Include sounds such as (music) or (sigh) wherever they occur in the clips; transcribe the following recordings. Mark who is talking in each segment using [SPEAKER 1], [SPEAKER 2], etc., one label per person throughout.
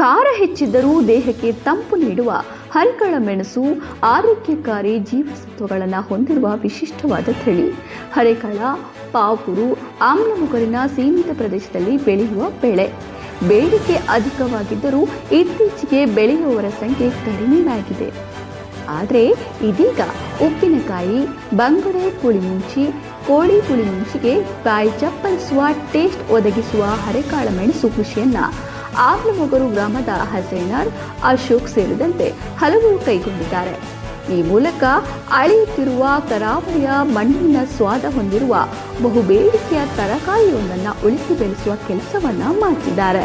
[SPEAKER 1] ಖಾರ ಹೆಚ್ಚಿದ್ದರೂ ದೇಹಕ್ಕೆ ತಂಪು ನೀಡುವ ಹರಿಕಳ ಮೆಣಸು ಆರೋಗ್ಯಕಾರಿ ಜೀವಸತ್ವಗಳನ್ನು ಹೊಂದಿರುವ ವಿಶಿಷ್ಟವಾದ ತಳಿ ಹರೆಕಳ, ಪಾಪುರು, ಆಮ್ಲಮುಗರಿನ ಸೀಮಿತ ಪ್ರದೇಶದಲ್ಲಿ ಬೆಳೆಯುವ ಬೆಳೆ. ಬೇಡಿಕೆ ಅಧಿಕವಾಗಿದ್ದರೂ ಇತ್ತೀಚೆಗೆ ಬೆಳೆಯುವವರ ಸಂಖ್ಯೆ ಕಡಿಮೆಯಾಗಿದೆ. ಆದರೆ ಇದೀಗ ಉಪ್ಪಿನಕಾಯಿ, ಬಂಗುಡೆ ಪುಳಿಮುಂಚಿ ಕೋಳಿ ಪುಳಿಮುಂಚಿಗೆ ಕಾಯಿ ಚಪ್ಪಲಿಸುವ ಟೇಸ್ಟ್ ಒದಗಿಸುವ ಹರೆಕಾಳ ಮೆಣಸು ಕೃಷಿಯನ್ನ ಆಗ್ಲಮೊಗರು ಗ್ರಾಮದ ಹಸೇನಾರ್ ಅಶೋಕ್ ಸೇರಿದಂತೆ ಹಲವರು ಕೈಗೊಂಡಿದ್ದಾರೆ. ಈ ಮೂಲಕ ಅಳೆಯುತ್ತಿರುವ ಕರಾವಳಿಯ ಮಣ್ಣಿನ ಸ್ವಾದ ಹೊಂದಿರುವ ಬಹುಬೇಡಿಕೆಯ ತರಕಾರಿಯೊಂದನ್ನು ಉಳಿಸಿ ಬೆಳೆಸುವ ಕೆಲಸವನ್ನ ಮಾಡಿದ್ದಾರೆ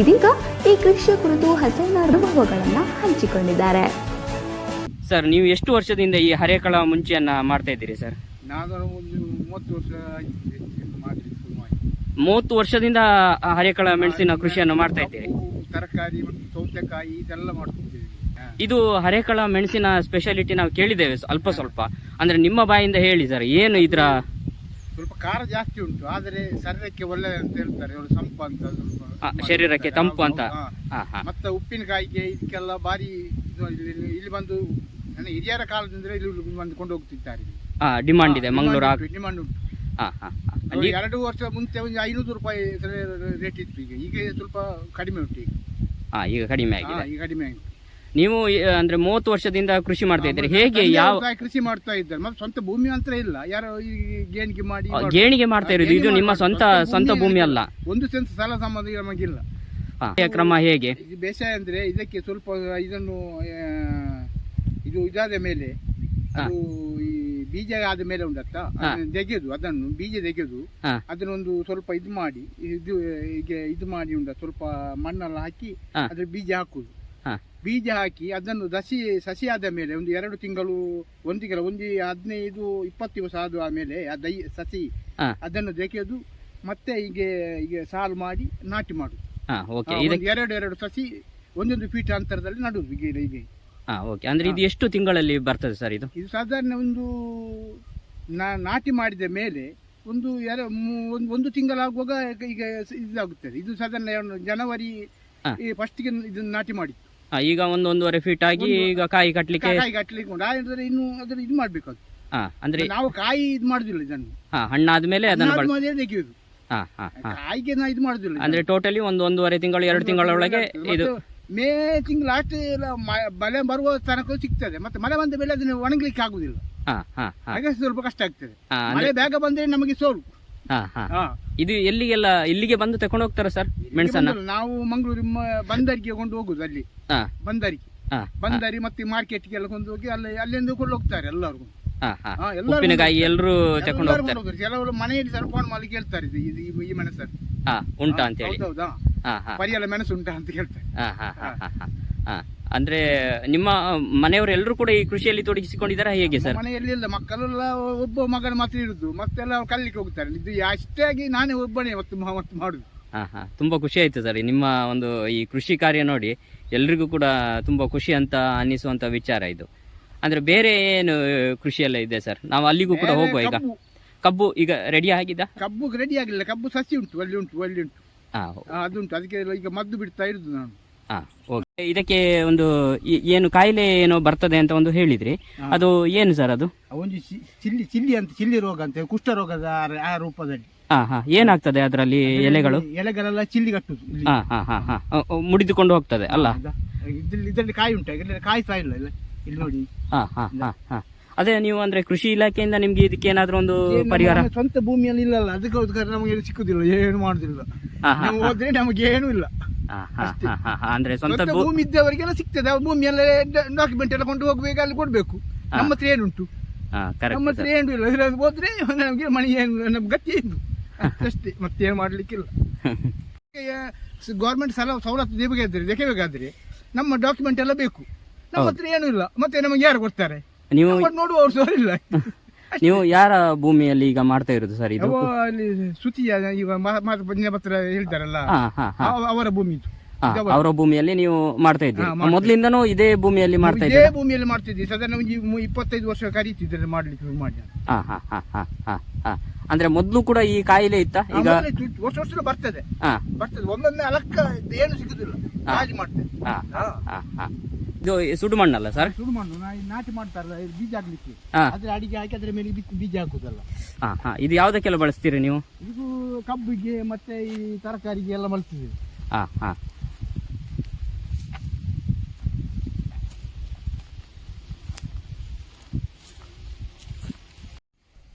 [SPEAKER 1] ಇದೀಗ ಈ ಕೃಷಿಯ ಕುರಿತು ಹಸೇನ ಅನುಭವಗಳನ್ನು ಹಂಚಿಕೊಂಡಿದ್ದಾರೆ.
[SPEAKER 2] ಸರ್ ನೀವು ಎಷ್ಟು ವರ್ಷದಿಂದ ಈ ಹರೇಕಳ ಮುಂಚೆಯನ್ನ ಮಾಡ್ತಾ ಇದ್ದೀರಿ ಸರ್?
[SPEAKER 3] ನಾನು ಒಂದು ಮೂವತ್ತು ವರ್ಷ ಮಾಡಿ
[SPEAKER 2] ಮೂವತ್ತು ವರ್ಷದಿಂದ ಹರೆಕಳ ಮೆಣಸಿನ ಕೃಷಿಯನ್ನು ಮಾಡ್ತಾ ಇದ್ದೀರಿ.
[SPEAKER 3] ತರಕಾರಿ ಮತ್ತು ಸೌತೆಕಾಯಿ ಇದೆಲ್ಲ ಮಾಡ್ತಿದ್ದೇವೆ.
[SPEAKER 2] ಇದು ಹರೆಕಳ ಮೆಣಸಿನ ಸ್ಪೆಷಾಲಿಟಿ ನಾವು ಕೇಳಿದ್ದೇವೆ ಅಲ್ಪ ಸ್ವಲ್ಪ. ಅಂದ್ರೆ ನಿಮ್ಮ ಬಾಯಿಂದ ಹೇಳಿ ಸರ್ ಏನು ಇದ್ರ?
[SPEAKER 3] ಸ್ವಲ್ಪ ಖಾರ ಜಾಸ್ತಿ ಉಂಟು ಆದರೆ ಶರೀರಕ್ಕೆ ಒಳ್ಳೆ ಅಂತ ಹೇಳ್ತಾರೆ. ಅವರು ಸಂಪು ಅಂತ ಸ್ವಲ್ಪ
[SPEAKER 2] ಶರೀರಕ್ಕೆ ತಂಪು ಅಂತ?
[SPEAKER 3] ಮತ್ತೆ ಉಪ್ಪಿನಕಾಯಿಗೆ ಇದಕ್ಕೆಲ್ಲ ಭಾರಿ ಇದು ಇಲ್ಲಿ ಬಂದು ನನ್ನ ಹಿರಿಯರ ಕಾಲದಿಂದ ಇಲ್ಲಿ ಬಂದು ಕೊಂಡು ಹೋಗ್ತಿದ್ದಾರೆ
[SPEAKER 2] ಡಿಮಾಂಡ್ ಇದೆ ಮಂಗಳೂರು
[SPEAKER 3] ಡಿಮಾಂಡ್ ಉಂಟು. ಎರಡು ವರ್ಷ ಮುಂಚೆ ಒಂದು ಐನೂರು ರೂಪಾಯಿ ರೇಟ್ ಇತ್ತು ಈಗ. ಈಗ ಸ್ವಲ್ಪ ಕಡಿಮೆ ಉಂಟು ಈಗ.
[SPEAKER 2] ಹಾ ಈಗ ಕಡಿಮೆ ಆಗಿದೆ.
[SPEAKER 3] ಈಗ ಕಡಿಮೆ ಆಗಿದೆ.
[SPEAKER 2] ನೀವು ಅಂದ್ರೆ ಮೂವತ್ತು ವರ್ಷದಿಂದ ಕೃಷಿ ಮಾಡ್ತಾ ಇದ್ದೀರಿ. ಹೇಗೆ ಯಾವ
[SPEAKER 3] ಕೃಷಿ ಮಾಡ್ತಾ ಇದ್ದಾರೆ. ಮತ್ತೆ ಸ್ವಂತ ಭೂಮಿ ಅಂತ ಇಲ್ಲ. ಯಾರೋ ಈ ಗೇಣಿಗೆ ಮಾಡಿ
[SPEAKER 2] ಗೇಣಿಗೆ ಮಾಡ್ತಾ ಇರೋದು. ಇದು ನಿಮ್ಮ. ಸ್ವಂತ ಸ್ವಂತ ಭೂಮಿ ಅಲ್ಲ.
[SPEAKER 3] ಒಂದು ಸೆನ್ಸ್ ಸಾಲ ಸಂಬಂಧ ನಮಗಿಲ್ಲ.
[SPEAKER 2] ಕ್ರಮ ಹೇಗೆ?
[SPEAKER 3] ಬೇಸಾಯ ಅಂದ್ರೆ ಇದಕ್ಕೆ ಸ್ವಲ್ಪ ಇದನ್ನು ಇದು ಇದಾದ ಮೇಲೆ ಅದು ಈ ಬೀಜ ಆದ ಮೇಲೆ ಉಂಟತ್ತ ತೆಗೆದು ಅದನ್ನು ಬೀಜ ತೆಗೆದು
[SPEAKER 2] ಹಾ.
[SPEAKER 3] ಅದನ್ನೊಂದು ಸ್ವಲ್ಪ ಇದು ಮಾಡಿ ಇದು ಹೀಗೆ ಇದು ಮಾಡಿ ಉಂಟ ಸ್ವಲ್ಪ ಮಣ್ಣೆಲ್ಲ ಹಾಕಿ
[SPEAKER 2] ಹಾ.
[SPEAKER 3] ಅದ್ರ ಬೀಜ ಹಾಕುದು
[SPEAKER 2] ಹಾ.
[SPEAKER 3] ಬೀಜ ಹಾಕಿ ಅದನ್ನು ದಸಿ ಸಸಿ ಆದ ಮೇಲೆ ಒಂದು ಎರಡು ತಿಂಗಳು ಒಂದು ತಿಂಗಳು ಒಂದು ಹದಿನೈದು ಇಪ್ಪತ್ತು ದಿವಸ ಆದ ಮೇಲೆ ಆ ದೈ ಸಸಿ
[SPEAKER 2] ಹಾ.
[SPEAKER 3] ಅದನ್ನು ತೆಗೆದು ಮತ್ತೆ ಹೀಗೆ ಹೀಗೆ ಸಾಲು ಮಾಡಿ ನಾಟಿ ಮಾಡುದು
[SPEAKER 2] ಹಾ ಓಕೆ
[SPEAKER 3] ಆ,
[SPEAKER 2] ಇದಕ್ಕೆ
[SPEAKER 3] ಒಂದು ಎರಡು ಎರಡು ಸಸಿ ಒಂದೊಂದು ಫೀಟ್ ಅಂತರದಲ್ಲಿ ನಡುವುದು ಹೀಗೆ ಹೀಗೆ
[SPEAKER 2] ಹಾ ಓಕೆ ಅಂದ್ರೆ ಇದು ಎಷ್ಟು ತಿಂಗಳಲ್ಲಿ ಬರ್ತದೆ ಸರ್ ಇದು?
[SPEAKER 3] ಇದು ಸಾಧಾರಣ ಒಂದು ನಾ- ನಾಟಿ ಮಾಡಿದ ಮೇಲೆ ಒಂದು ಎರಡು ಮೂ- ಒಂದು ಒಂದು ತಿಂಗಳಾಗುವಾಗ ಈಗ ಸ- ಇದಾಗುತ್ತದೆ. ಇದು ಸಾಧಾರಣ ಏನು ಜನವರಿ
[SPEAKER 2] ಹಾ.
[SPEAKER 3] ಫಸ್ಟ್ಗೆ ಇದನ್ನು ನಾಟಿ ಮಾಡಿ
[SPEAKER 2] ಹಾ, ಈಗ ಒಂದು ಒಂದೂವರೆ ಫೀಟ್ ಆಗಿ ಈಗ ಕಾಯಿ ಕಟ್ಲಿಕ್ಕೆ
[SPEAKER 3] ಕಾಯಿ ಕಟ್ಟಲಿಕ್ಕೆ ಉಂಟು. ಆದರೆ ಇನ್ನು ಅದ್ರ ಇದು ಮಾಡಬೇಕು
[SPEAKER 2] ಹಾ ಅಂದ್ರೆ
[SPEAKER 3] ನಾವು ಕಾಯಿ ಇದು ಮಾಡುದಿಲ್ಲ ಇದನ್ನು.
[SPEAKER 2] ಹಾ ಹಣ್ಣಾದ್ಮೇಲೆ ಅದನ್ನ ಬಳ
[SPEAKER 3] ಅದಾದ್ಮೇಲೆ ತೆಗೆಯುವುದು
[SPEAKER 2] ಹಾ ಹಾ ಹಾ.
[SPEAKER 3] ಕಾಯಿಗೆ ನಾವು ಇದು ಮಾಡುದಿಲ್ಲ
[SPEAKER 2] ಅಂದ್ರೆ ಟೋಟಲಿ ಒಂದು ಒಂದೂವರೆ ತಿಂಗಳು ಎರಡು ತಿಂಗಳೊಳಗೆ ಇದು
[SPEAKER 3] ಮತ್ತು ಮೇ ತಿಂಗಳು ಲಾಸ್ಟ್ ಮಳೆ ಬರುವ ತನಕ ಸಿಗ್ತದೆ. ಮತ್ತೆ ಮಳೆ ಬಂದ ಮೇಲೆ ಅದನ್ನು ಒಣಗ್ಲಿಕ್ಕೆ ಆಗುದಿಲ್ಲ. ಹಾಗೆ ಸ್ವಲ್ಪ ಕಷ್ಟ ಆಗ್ತದೆ. ಮಳೆ ಬೇಗ ಬಂದ್ರೆ ನಮಗೆ ಸೋಲು.
[SPEAKER 2] ಇದು ಎಲ್ಲಿಗೆಲ್ಲ ಇಲ್ಲಿಗೆ ಬಂದು ತಕೊಂಡು ಹೋಗ್ತಾರ ಸರ್ ಮೆಣಸನ್ನ?
[SPEAKER 3] ನಾವು ಮಂಗಳೂರು ಬಂದರಿಗೆ ಕೊಂಡು ಹೋಗುದು ಅಲ್ಲಿ. ಬಂದರಿಗೆ. ಬಂದರಿ ಮತ್ತೆ ಮಾರ್ಕೆಟ್ಗೆಲ್ಲ ಕೊಂಡು ಹೋಗಿ ಅಲ್ಲಿ ಅಲ್ಲಿಂದ ಕೊಂಡು ಹೋಗ್ತಾರೆ ಎಲ್ಲರಿಗೂ
[SPEAKER 2] ಉಪ್ಪಿನಕಾಯಿ ಎಲ್ಲರೂ ತಕೊಂಡು ಹೋಗ್ತಾರೆ.
[SPEAKER 3] ಕೆಲವರು ಮನೆಯಲ್ಲಿ ಸ್ವಲ್ಪ ಫೋನ್ ಮಾಡಿ ಕೇಳ್ತಾರೆ ಇದು- ಈ- ಈ ಮೆಣಸನ್ನು.
[SPEAKER 2] ಉಂಟಾ ಅಂತ ಹೇಳಿ.
[SPEAKER 3] ಹೌದೌದಾ? ಪರಿಯಲ್ಲ ಮೆಣಸು ಉಂಟಾ ಅಂತ
[SPEAKER 2] ಹೇಳ್ತಾರೆ. ಅಂದ್ರೆ ನಿಮ್ಮ ಮನೆಯವರು ಎಲ್ಲರೂ ಕೂಡ ಈ ಕೃಷಿಯಲ್ಲಿ ತೊಡಗಿಸಿಕೊಂಡಿದ್ದಾರೆ ಹೇಗೆ ಸರ್?
[SPEAKER 3] ಮನೆಯಲ್ಲಿ ಇಲ್ಲ. ಮಕ್ಕಳೆಲ್ಲ ಒಬ್ಬ ಮಗನ ಮಾತ್ರ ಇರುದು. ಮತ್ತೆಲ್ಲ ಕಲಿಕ್ಕೆ ಹೋಗ್ತಾರೆ. ಇದು ಅಷ್ಟಾಗಿ ನಾನೇ ಒಬ್ಬನೇ ಮತ್ತು ಮತ್ತು ಮಾಡುದು.
[SPEAKER 2] ಹಾ ಹಾ. ತುಂಬಾ ಖುಷಿ ಆಯ್ತು ಸರ್. ನಿಮ್ಮ ಒಂದು ಈ ಕೃಷಿ ಕಾರ್ಯ ನೋಡಿ ಎಲ್ರಿಗೂ ಕೂಡ ತುಂಬಾ ಖುಷಿ ಅಂತ ಅನ್ನಿಸುವಂತ ವಿಚಾರ ಇದು. ಅಂದ್ರೆ ಬೇರೆ ಏನು ಕೃಷಿ ಎಲ್ಲ ಇದೆ ಸರ್? ನಾವು ಅಲ್ಲಿಗೂ ಕೂಡ ಹೋಗುವ ಈಗ.
[SPEAKER 3] ಕಬ್ಬು.
[SPEAKER 2] ಈಗ ರೆಡಿ ಆಗಿದ
[SPEAKER 3] ಕಬ್ಬು ರೆಡಿ ಆಗಿಲ್ಲ. ಕಬ್ಬು ಸಸಿ ಉಂಟು. ಅಲ್ಲಿ ಉಂಟು ಅಲ್ಲಿ ಉಂಟು. ಅದುಂಟು. ಅದಕ್ಕೆ ಈಗ ಮದ್ದು ಬಿಡ್ತಾ ಇರುದು ನಾನು.
[SPEAKER 2] ಹಾ ಓಕೆ. ಇದಕ್ಕೆ ಒಂದು ಏನು ಕಾಯಿಲೆ ಏನೋ ಬರ್ತದೆ ಅಂತ ಒಂದು ಹೇಳಿದ್ರಿ. ಅದು ಏನು ಸರ್ ಅದು?
[SPEAKER 3] ಒಂದು ಚಿ- ಚಿಲ್ಲಿ ಚಿಲ್ಲಿ ಅಂತ ಚಿಲ್ಲಿ ರೋಗ ಅಂತ ಕುಷ್ಠ ರೋಗದ ಆ- ಆ ರೂಪದಲ್ಲಿ.
[SPEAKER 2] ಹಾ ಹಾ. ಏನಾಗ್ತದೆ ಅದರಲ್ಲಿ ಎಲೆಗಳು?
[SPEAKER 3] ಎಲೆಗಳೆಲ್ಲ ಚಿಲ್ಲಿ ಕಟ್ಟುದು ಇಲ್ಲಿ.
[SPEAKER 2] ಹಾ ಹಾ ಹಾ ಹಾ. ಮುಡಿದುಕೊಂಡು ಹೋಗ್ತದೆ ಅಲ್ಲ?
[SPEAKER 3] ಹೌದಾ? ಇದ್ರಲ್ಲಿ ಇದರಲ್ಲಿ ಕಾಯಿ ಉಂಟು? ಇದರಲ್ಲಿ ಕಾಯಿ ಸಹ ಇಲ್ಲ ಇಲ್ಲ? ಇಲ್ಲಿ ನೋಡಿ.
[SPEAKER 2] ಹಾ ಹಾ ಹಾ ಹಾ. ಅದೇ ನೀವು ಅಂದ್ರೆ ಕೃಷಿ ಇಲಾಖೆಯಿಂದ ನಿಮ್ಗೆ ಇದಕ್ಕೆ ಏನಾದ್ರೂ ಒಂದು ಪರಿಹಾರ?
[SPEAKER 3] ಸ್ವಂತ ಭೂಮಿಯಲ್ಲಿ ಇಲ್ಲಲ್ಲ ಅದಕ್ಕೋಸ್ಕರ ನಮಗೆ ಏನು ಸಿಕ್ಕುದಿಲ್ಲ ಏನು ಮಾಡುದಿಲ್ಲ. ನಾವು ಹೋದ್ರೆ ನಮಗೆ ಏನು ಇಲ್ಲ.
[SPEAKER 2] ಅಂದ್ರೆ ಸ್ವಂತ
[SPEAKER 3] ಭೂಮಿ ಇದ್ದವರಿಗೆಲ್ಲ ಸಿಗ್ತದೆ ಆ ಭೂಮಿಯೆಲ್ಲ ಡಾಕ್ಯುಮೆಂಟ್ ಎಲ್ಲ ಕೊಂಡು ಹೋಗ್ಬೇಕು ಅಲ್ಲಿ ಕೊಡ್ಬೇಕು. ನಮ್ಮ ಹತ್ರ ಏನುಂಟು? ನಮ್ಮ ಹತ್ರ ಏನು ಇಲ್ಲ. ಹೋದ್ರೆ ನಮಗೆ ಮಣಿ ಏನು ನಮ್ಗೆ ಗತಿ ಇದ್ದು ಅಷ್ಟೇ ಮತ್ತೇನು ಮಾಡ್ಲಿಕ್ಕಿಲ್ಲ. (laughs) ಗೌರ್ಮೆಂಟ್ ಸಲ ಸವಲತ್ತು ದೇಬೇಕಾದ್ರೆ ದೇಬೇಕಾದ್ರೆ ನಮ್ಮ ಡಾಕ್ಯುಮೆಂಟ್ ಎಲ್ಲ ಬೇಕು. ನಮ್ಮ ಹತ್ರ ಏನು ಇಲ್ಲ. ಮತ್ತೆ ನಮಗೆ ಯಾರು ಕೊಡ್ತಾರೆ?
[SPEAKER 2] ನೀವು
[SPEAKER 3] ನೋಡುವ ಇಲ್ಲ (laughs)
[SPEAKER 2] ನೀವು ಯಾರ ಭೂಮಿಯಲ್ಲಿ ಈಗ ಮಾಡ್ತಾ ಇರೋದು ಸರ್ ಇದು?
[SPEAKER 3] ಅವ ಅಲ್ಲಿ ಸುತಿಯ ಈಗ ಮಾತು ಪತ್ರ ಹೇಳ್ತಾರಲ್ಲ.
[SPEAKER 2] ಹಾ ಹಾ ಹಾ.
[SPEAKER 3] ಅವ- ಅವರ ಭೂಮಿ ಇದು.
[SPEAKER 2] ಹಾ, ಅವರ ಭೂಮಿಯಲ್ಲಿ ನೀವು ಮಾಡ್ತಾ ಇದ್ದೀರಿ. ಮೊದ್ಲಿಂದನೂ ಇದೇ ಭೂಮಿಯಲ್ಲಿ ಮಾಡ್ತಾ
[SPEAKER 3] ಇದೇ
[SPEAKER 2] ಇದ್ದೀರಾ?
[SPEAKER 3] ಭೂಮಿಯಲ್ಲಿ ಮಾಡ್ತಿದ್ವಿ ಸಾಧಾರಣ ಒಂದು ಇಪ್ಪತ್ತೈದು ವರ್ಷ ಕರೀತಿದ್ದಾರೆ ಮಾಡ್ಲಿಕ್ಕೆ ಶುರು ಮಾಡಿ
[SPEAKER 2] ಹಾ ಹಾ ಹಾ ಹಾ ಹಾ ಹಾ. ಅಂದ್ರೆ ಮೊದ್ಲು ಕೂಡ ಈ ಕಾಯಿಲೆ ಇತ್ತ? ಈಗ
[SPEAKER 3] ವರ್ಷ ವರ್ಷ ಬರ್ತದೆ.
[SPEAKER 2] ಹಾ.
[SPEAKER 3] ಬರ್ತದೆ. ಒಮ್ಮೊಮ್ಮೆ ಅಲಕ್ಕ ಏನು ಸಿಗುದಿಲ್ಲ. ಕಾಜಿ ಮಾಡ್ತೇವೆ.
[SPEAKER 2] ಹಾ.
[SPEAKER 3] ಹಾ
[SPEAKER 2] ಹಾ. ಇದು ಸುಡು ಮಣ್ಣಲ್ಲ ಸರ್?
[SPEAKER 3] ಸುಡು ಮಣ್ಣು ನಾ ನಾಟಿ ಮಾಡ್ತಾರಲ್ಲ ಇದು ಬೀಜ ಹಾಕ್ಲಿಕ್ಕೆ.
[SPEAKER 2] ಹಾ.
[SPEAKER 3] ಅದ್ರ ಅಡಿಗೆ ಹಾಕಿ ಅದ್ರ ಮೇಲೆ ಬಿತ್ತು ಬೀಜ ಹಾಕುದಲ್ಲ.
[SPEAKER 2] ಹಾ ಹಾ. ಇದು ಯಾವ್ದಕ್ಕೆಲ್ಲ ಬಳಸ್ತೀರಿ ನೀವು?
[SPEAKER 3] ಇದು ಕಬ್ಬಿಗೆ ಮತ್ತೆ ಈ ತರಕಾರಿಗೆ ಎಲ್ಲ ಬಳಸ್ತೀವಿ.
[SPEAKER 2] ಹಾ ಹಾ.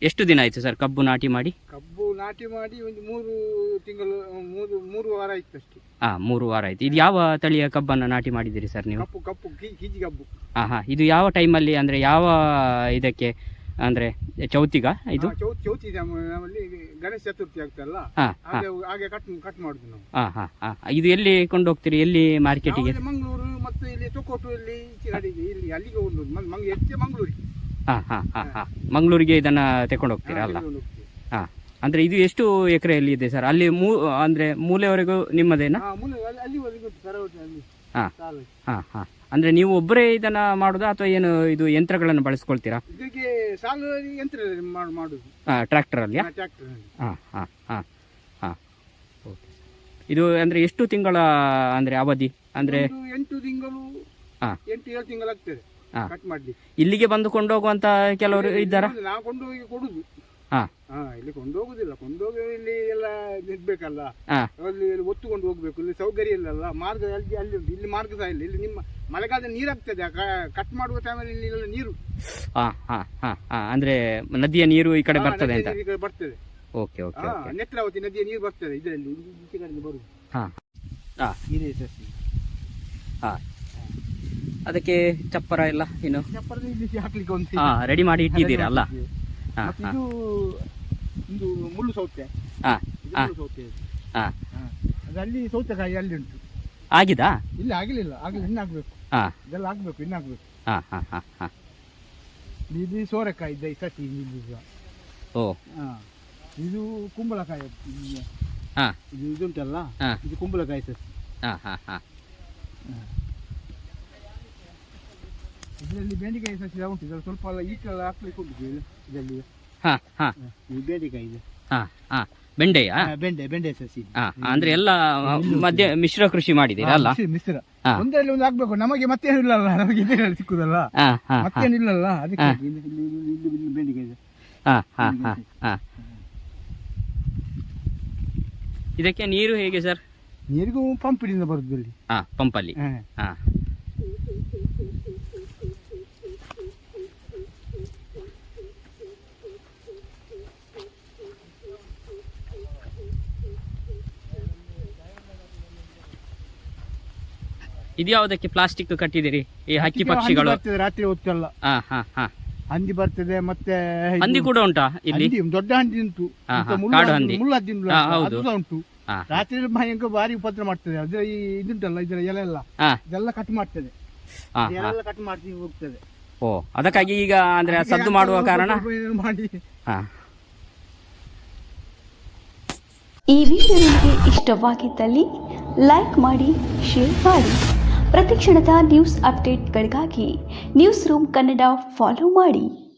[SPEAKER 2] ಎಷ್ಟು ದಿನ ಆಯ್ತು ಸರ್ ಕಬ್ಬು ನಾಟಿ ಮಾಡಿ?
[SPEAKER 3] ಕಬ್ಬು ನಾಟಿ ಮಾಡಿ ಒಂದು ಮೂರು ತಿಂಗಳು ಮೂರು ಮೂರು ವಾರ ಆಯ್ತು ಅಷ್ಟೇ.
[SPEAKER 2] ಹಾ ಮೂರು ವಾರ ಆಯ್ತು. ಇದು ಯಾವ ತಳಿಯ ಕಬ್ಬನ್ನು ನಾಟಿ ಮಾಡಿದ್ದೀರಿ ಸರ್ ನೀವು?
[SPEAKER 3] ಕಪ್ಪು ಕಪ್ಪು ಕಿಜಿ ಕಬ್ಬು.
[SPEAKER 2] ಹಾ ಹಾ ಇದು ಯಾವ ಟೈಮಲ್ಲಿ ಅಂದ್ರೆ ಯಾವ ಇದಕ್ಕೆ ಅಂದ್ರೆ ಚೌತಿಗ ಇದು?
[SPEAKER 3] ಚೌತಿ ಚೌತಿ ಇದೆ. ನಮ್ಮಲ್ಲಿ ಗಣೇಶ ಚತುರ್ಥಿ ಆಗ್ತಲ್ಲ
[SPEAKER 2] ಹಾ ಹಾ.
[SPEAKER 3] ಹಾಗೆ ಹಾಗೆ ಕಟ್ ಕಟ್ ಮಾಡುದು ನಾವು.
[SPEAKER 2] ಹಾ ಹಾ. ಹಾ ಇದು ಎಲ್ಲಿ ಕೊಂಡೋಗ್ತೀರಿ ಎಲ್ಲಿ ಮಾರ್ಕೆಟಿಗೆ
[SPEAKER 3] ಮಂಗಳೂರು ಮತ್ತು ಇಲ್ಲಿ ತೊಕೋಟು ಇಲ್ಲಿ ಈಚೆ ಇಲ್ಲಿ ಅಲ್ಲಿಗೆ ಒಂದು ಮಂಗ್ ಹೆಚ್ಚೆ ಮಂಗಳೂರಿಗೆ.
[SPEAKER 2] ಹಾ ಹಾ ಹಾ ಹಾ. ಮಂಗಳೂರಿಗೆ ಇದನ್ನ ತಕೊಂಡು ಹೋಗ್ತೀರಾ ಅಲ್ಲ? ಹಾ. ಅಂದ್ರೆ ಇದು ಎಷ್ಟು ಎಕರೆಯಲ್ಲಿ ಇದೆ ಸರ್? ಅಲ್ಲಿ ಮೂ ಅಂದ್ರೆ ಮೂಲೆವರೆಗೂ ನಿಮ್ಮದೇನಾ?
[SPEAKER 3] ಅಲ್ಲಿ ಕರಾವಳಿ
[SPEAKER 2] ಹಾ. ಹಾ ಹಾ. ಅಂದ್ರೆ ನೀವು ಒಬ್ಬರೇ ಇದನ್ನ ಮಾಡೋದಾ ಅಥವಾ ಏನು ಇದು ಯಂತ್ರಗಳನ್ನು ಬಳಸ್ಕೊಳ್ತೀರಾ? ಟ್ರ್ಯಾಕ್ಟರ್ ಅಲ್ಲಿ
[SPEAKER 3] ಟ್ರ್ಯಾಕ್ಟರ್
[SPEAKER 2] ಹಾ ಹಾ? ಹಾ ಹಾ ಓಕೆ. ಇದು ಅಂದ್ರೆ ಎಷ್ಟು ತಿಂಗಳ ಅಂದ್ರೆ ಅವಧಿ? ಅಂದ್ರೆ
[SPEAKER 3] ಎಂಟು ತಿಂಗಳು
[SPEAKER 2] ಹಾ.
[SPEAKER 3] ಎಂಟು ಏಳು ತಿಂಗಳಾಗ್ತದೆ.
[SPEAKER 2] ಇಲ್ಲಿಗೆ ಬಂದು ಕೊಂಡೋಗುವಂತ ಕೆಲವರು ಇದ್ದಾರಾ?
[SPEAKER 3] ನಾವು ಕೊಂಡೋಗಿ ಕೊಡುದು.
[SPEAKER 2] ಹಾ.
[SPEAKER 3] ಹಾ ಇಲ್ಲಿ ಕೊಂಡೋಗುದಿಲ್ಲ. ಕೊಂಡೋಗಿ ಇಲ್ಲಿ ಎಲ್ಲ
[SPEAKER 2] ನಿಲ್ಬೇಕಲ್ಲ
[SPEAKER 3] ಅಲ್ಲಿ ಒತ್ತುಕೊಂಡು ಹೋಗ್ಬೇಕು. ಇಲ್ಲಿ ಸೌಕರ್ಯ ಇಲ್ಲಲ್ಲ. ಮಾರ್ಗ ಅಲ್ಲಿ ಅಲ್ಲಿ ಉಂಟು. ಇಲ್ಲಿ ಮಾರ್ಗ ಸಹ ಇಲ್ಲ. ಇಲ್ಲಿ ನಿಮ್ಮ ಮಳೆಗಾಲದ ನೀರಾಗ್ತದೆ. ಕಟ್ ಮಾಡುವ ಟೈಮಲ್ಲಿ ಇಲ್ಲಿ ಎಲ್ಲ ನೀರು.
[SPEAKER 2] ಹಾ ಹಾ ಹಾ ಹಾ. ಅಂದ್ರೆ ನದಿಯ ನೀರು ಈ ಕಡೆ ಬರ್ತದೆ ಅಂತ.
[SPEAKER 3] ನೀರು ಈ ಕಡೆ ಬರ್ತದೆ.
[SPEAKER 2] ಓಕೆ ಓಕೆ
[SPEAKER 3] ನೇತ್ರಾವತಿ ನದಿಯ ನೀರು ಬರ್ತದೆ. ಇದರಲ್ಲಿ ಈಚೆ ಕಡೆಯಿಂದ ಬರುದು.
[SPEAKER 2] ಹಾ.
[SPEAKER 3] ಇದೆ
[SPEAKER 2] ಅದಕ್ಕೆ ಚಪ್ಪರ ಎಲ್ಲ
[SPEAKER 3] ಏನು? ಚಪ್ಪರ ಹಾಕ್ಲಿಕ್ಕೆ ಒಂದು
[SPEAKER 2] ರೆಡಿ ಮಾಡಿ ಇಟ್ಟಿದ್ದೀರಾ? ಅಲ್ಲ.
[SPEAKER 3] ಮತ್ತೆ
[SPEAKER 2] ಹಾ.
[SPEAKER 3] ಇದು ಒಂದು ಮುಳ್ಳು ಸೌತೆ.
[SPEAKER 2] ಹಾ
[SPEAKER 3] ಇದು
[SPEAKER 2] ಹಾ.
[SPEAKER 3] ಮುಳ್ಳು ಸೌತೆ ಇದು.
[SPEAKER 2] ಹಾ.
[SPEAKER 3] ಹಾ. ಅದು ಅಲ್ಲಿ ಸೌತೆಕಾಯಿ ಅಲ್ಲಿ ಉಂಟು.
[SPEAKER 2] ಆಗಿದಾ?
[SPEAKER 3] ಇಲ್ಲ ಆಗಲಿಲ್ಲ ಆಗಲಿ ಇನ್ನು ಆಗಬೇಕು.
[SPEAKER 2] ಹಾ.
[SPEAKER 3] ಇದೆಲ್ಲ ಆಗ್ಬೇಕು ಇನ್ನು ಆಗಬೇಕು.
[SPEAKER 2] ಹಾ ಹಾ ಹಾ ಹಾ.
[SPEAKER 3] ಇದು ಸೋರೆಕಾಯಿ ಇದೆ ಈ ಸಸಿ ಇದು.
[SPEAKER 2] ಓ.
[SPEAKER 3] ಹಾ. ಇದು ಕುಂಬಳಕಾಯಿ ಇದು-
[SPEAKER 2] ಹಾ.
[SPEAKER 3] ಇದು ಇದುಂಟಲ್ಲ?
[SPEAKER 2] ಹಾ.
[SPEAKER 3] ಇದು ಕುಂಬಳಕಾಯಿ ಸಸಿ.
[SPEAKER 2] ಹಾ ಹಾ. ಹಾ.
[SPEAKER 3] ಇದರಲ್ಲಿ ಬೆಂಡೆಕಾಯಿ ಸಸಿ ಎಲ್ಲ ಉಂಟು. ಇದರಲ್ಲಿ ಸ್ವಲ್ಪ ಎಲ್ಲ ಈಚೆಲ್ಲ ಹಾಕ್ಲಿಕ್ಕೆ ಉಂಟು ಇದರಲ್ಲಿ-
[SPEAKER 2] ಹಾ ಹಾ.
[SPEAKER 3] ಇದು ಬೆಂಡೆಕಾಯಿ ಇದೆ.
[SPEAKER 2] ಹಾ ಹಾ. ಬೆಂಡೆಯಾ?
[SPEAKER 3] ಹಾ, ಬೆಂಡೆ ಬೆಂಡೆ ಸಸಿ
[SPEAKER 2] ಹಾ ಅಂದ್ರೆ ಎಲ್ಲ ಮಧ್ಯ ಮಿಶ್ರ ಕೃಷಿ ಮಾಡಿದ್ದೀರಾ ಅಲ್ಲ?
[SPEAKER 3] ಮಿಶ್ರ- ಮಿಶ್ರ.
[SPEAKER 2] ಹಾ.
[SPEAKER 3] ಒಂದರಲ್ಲಿ ಒಂದು ಆಗ್ಬೇಕು ನಮಗೆ ಮತ್ತೇನು ಇಲ್ಲಲ್ಲ. ನಮಗೆ ಇದರಲ್ಲಿ ಸಿಕ್ಕುದಲ್ಲ.
[SPEAKER 2] ಹಾ ಹಾ
[SPEAKER 3] ಮತ್ತೇನು ಇಲ್ಲಲ್ಲ. ಅದಕ್ಕೆ ಇಲ್ಲಿ ಇಲ್ಲಿ ಇಲ್ಲಿ ಇಲ್ಲಿ ಇಲ್ಲಿ ಬೆಂಡೆಕಾಯಿ ಇದೆ.
[SPEAKER 2] ಹಾ ಹಾ ಹಾ ಹಾ. ಇದಕ್ಕೆ ನೀರು ಹೇಗೆ ಸರ್?
[SPEAKER 3] ನೀರಿಗೂ ಪಂಪಿನಿಂದ ಬರುದು ಇಲ್ಲಿ.
[SPEAKER 2] ಹಾ ಪಂಪಲ್ಲಿ.
[SPEAKER 3] ಹಾ.
[SPEAKER 2] ಹಾ. ಇದು ಯಾವುದಕ್ಕೆ ಪ್ಲಾಸ್ಟಿಕ್ ಕಟ್ಟಿದಿರಿ ಈ ಹಕ್ಕಿ ಪಕ್ಷಿಗಳು?
[SPEAKER 3] ಬರ್ತದೆ ರಾತ್ರಿ ಹೊತ್ತೆಲ್ಲ.
[SPEAKER 2] ಹಾ ಹಾ ಹಾ.
[SPEAKER 3] ಹಂದಿ ಬರ್ತದೆ ಮತ್ತೆ ಇದು-
[SPEAKER 2] ಹಂದಿ ಕೂಡ ಉಂಟಾ ಇಲ್ಲಿ?
[SPEAKER 3] ಹಂದಿ ದೊಡ್ಡ ಹಂದಿ ಉಂಟು.
[SPEAKER 2] ಹಾ,
[SPEAKER 3] ಮತ್ತೆ
[SPEAKER 2] ಹಾ,
[SPEAKER 3] ಮುಳ್ಳು
[SPEAKER 2] ಕಾಡು
[SPEAKER 3] ಹಂದಿ-
[SPEAKER 2] ಹಂದಿ.
[SPEAKER 3] ಮುಳ್ಳು ಹಂದಿ ಉಂಟು,
[SPEAKER 2] ಹಾ, ಹೌದು.
[SPEAKER 3] ಅದು ಸಹ ಉಂಟು.
[SPEAKER 2] ಹಾ
[SPEAKER 3] ರಾತ್ರಿ ಭಯಂಕರ ಭಾರಿ ಉಪದ್ರ ಮಾಡ್ತದೆ. ಅದ್ರ ಈ ಇದುಂಟಲ್ಲ ಇದರ ಎಲೆ ಎಲ್ಲ
[SPEAKER 2] ಹಾ.
[SPEAKER 3] ಇದೆಲ್ಲ ಕಟ್ ಮಾಡ್ತದೆ.
[SPEAKER 2] ಹಾ
[SPEAKER 3] ಕಟ್ ಮಾಡಿ ಹೋಗ್ತದೆ.
[SPEAKER 2] ಓ ಅದಕ್ಕಾಗಿ ಈಗ ಅಂದ್ರೆ
[SPEAKER 3] ಅದಕ್ಕೆ
[SPEAKER 2] ಸದ್ದು ಮಾಡುವ ಕಾರಣ?
[SPEAKER 3] ಸ್ವಲ್ಪ ಏನು ಮಾಡಿ.
[SPEAKER 2] ಹಾ.
[SPEAKER 1] ಈ ವಿಡಿಯೋ ನಿಮಗೆ ಇಷ್ಟವಾಗಿದ್ದಲ್ಲಿ ಲೈಕ್ ಮಾಡಿ ಶೇರ್ ಮಾಡಿ. ಪ್ರತಿಕ್ಷಣದ ನ್ಯೂಸ್ ಅಪ್ಡೇಟ್ಗಳಿಗಾಗಿ ನ್ಯೂಸ್ ರೂಮ್ ಕನ್ನಡ ಫಾಲೋ ಮಾಡಿ.